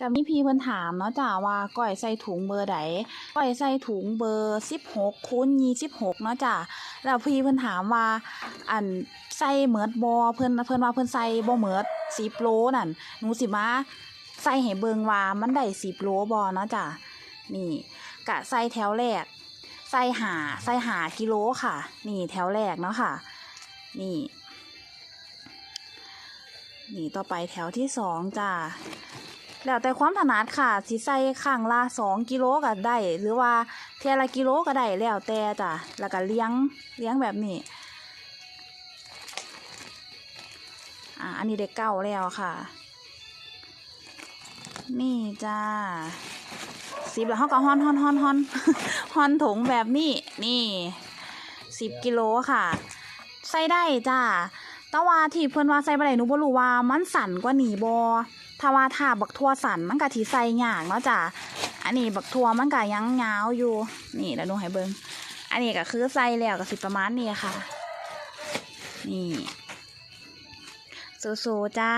ก็มีพี่เพิ่นถามเนาะจ้าว่าก้อยใส่ถุงเบอร์ใดก้อยใส่ถุงเบอร์16คูณ26เนาะจ้าแล้วพี่เพิ่นถามว่า อันใส่เหมิดบ่เพิ่นเพิ่นว่าเพิ่นใส่บ่เหมิด10โลนั่นหนูสิมาใส่ให้เบิงว่ามันได้10โลบ่เนาะจ้านี่กะใส่แถวแรกใส่หาใส่หากิโลค่ะ นี่แถวแรกเนาะค่ะ นี่ นี่ต่อไปแถวที่สองจ้า แล้วแต่ความถนัดค่ะสิใส่ข้างละสองกิโลก็ได้ หรือว่าเทยละกิโลก็ได้แล้วแต่จ้ะแล้วก็เลี้ยงเลี้ยงแบบนี้อ่าอันนี้ได้เก้าแล้วค่ะ นี่จ้าสิบแล้วเขาก็ฮอนฮอนฮอนฮอนฮอนถุงแบบนี้นี่สิบกิโลค่ะ ใส่ได้จ้า แต่ว่าที่เพิ่นว่าใส่บ่ได้หนูบ่รู้ว่ามันสั่นกว่านี้บ่ถ้าว่าถ้าบักทั่วสั่นมันก็สิใส่ยากเนาะจ้ะอันนี้บักทั่วมันก็ยังยาวอยู่ นี่แล้วหนูให้เบิ่งอันนี้ก็คือใส่แล้วก็สิประมาณนี้ค่ะ นี่สู้ๆจ้า